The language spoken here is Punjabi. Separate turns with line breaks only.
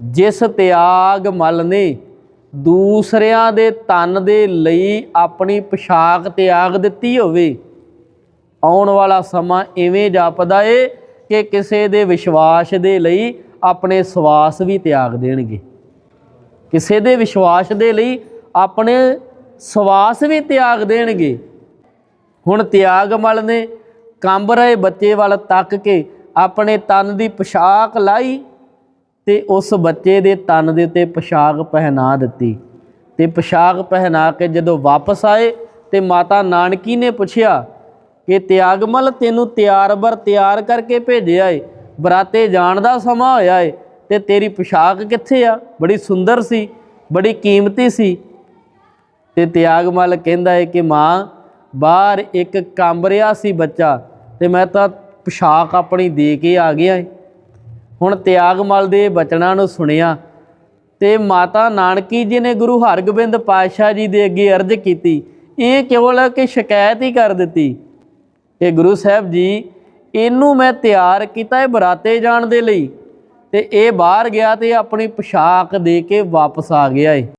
ਜਿਸ ਤਿਆਗ ਮਲ ਨੇ ਦੂਸਰਿਆਂ ਦੇ ਤਨ ਦੇ ਲਈ ਆਪਣੀ ਪੋਸ਼ਾਕ ਤਿਆਗ ਦਿੱਤੀ ਹੋਵੇ, ਆਉਣ ਵਾਲਾ ਸਮਾਂ ਇਵੇਂ ਜਾਪਦਾ ਏ ਕਿ ਕਿਸੇ ਦੇ ਵਿਸ਼ਵਾਸ ਦੇ ਲਈ ਆਪਣੇ ਸਵਾਸ ਵੀ ਤਿਆਗ ਦੇਣਗੇ। ਕਿਸੇ ਦੇ ਵਿਸ਼ਵਾਸ ਦੇ ਲਈ ਆਪਣੇ ਸਵਾਸ ਵੀ ਤਿਆਗ ਦੇਣਗੇ। ਹੁਣ ਤਿਆਗ ਤਿਆਗਮਲ ਨੇ ਕੰਬ ਰਹੇ ਬੱਚੇ ਵੱਲ ਤੱਕ ਕੇ ਆਪਣੇ ਤਨ ਦੀ ਪੋਸ਼ਾਕ ਲਾਈ ਤੇ ਉਸ ਬੱਚੇ ਦੇ ਤਨ ਦੇ ਉੱਤੇ ਪੋਸ਼ਾਕ ਪਹਿਨਾ ਦਿੱਤੀ। ਤੇ ਪੋਸ਼ਾਕ ਪਹਿਨਾ ਕੇ ਜਦੋਂ ਵਾਪਸ ਆਏ ਤੇ ਮਾਤਾ ਨਾਨਕੀ ਨੇ ਪੁੱਛਿਆ ਕਿ, ਤਿਆਗਮਲ, ਤੈਨੂੰ ਤਿਆਰ ਬਰ ਤਿਆਰ ਕਰਕੇ ਭੇਜਿਆ ਏ। ਬਰਾਤੇ ਜਾਣ ਦਾ ਸਮਾਂ ਹੋਇਆ ਏ ਤੇ ਤੇਰੀ ਪੋਸ਼ਾਕ ਕਿੱਥੇ ਆ? ਬੜੀ ਸੁੰਦਰ ਸੀ, ਬੜੀ ਕੀਮਤੀ ਸੀ। ਤੇ ਤਿਆਗਮਲ ਕਹਿੰਦਾ ਹੈ ਕਿ, ਮਾਂ, ਬਾਹਰ ਇੱਕ ਕੰਬ ਰਿਹਾ ਸੀ ਬੱਚਾ ਤੇ ਮੈਂ ਤਾਂ ਪੋਸ਼ਾਕ ਆਪਣੀ ਦੇ ਕੇ ਆ ਗਿਆ ਏ। ਹੁਣ ਤਿਆਗਮਲ ਦੇ ਬਚਨਾਂ ਨੂੰ ਸੁਣਿਆ ਤੇ ਮਾਤਾ ਨਾਨਕੀ ਜੀ ਨੇ ਗੁਰੂ ਹਰਗੋਬਿੰਦ ਪਾਤਸ਼ਾਹ ਜੀ ਦੇ ਅੱਗੇ ਅਰਜ਼ ਕੀਤੀ, ਇਹ ਕੇਵਲ ਕਿ ਸ਼ਿਕਾਇਤ ਹੀ ਕਰ ਦਿੱਤੀ। ਕਿ ਗੁਰੂ ਸਾਹਿਬ ਜੀ, ਇਹਨੂੰ ਮੈਂ ਤਿਆਰ ਕੀਤਾ ਹੈ ਬਰਾਤੇ ਜਾਣ ਦੇ ਲਈ ਤੇ ਇਹ ਬਾਹਰ ਗਿਆ ਤੇ ਆਪਣੀ ਪੋਸ਼ਾਕ ਦੇ ਕੇ ਵਾਪਸ ਆ ਗਿਆ ਏ।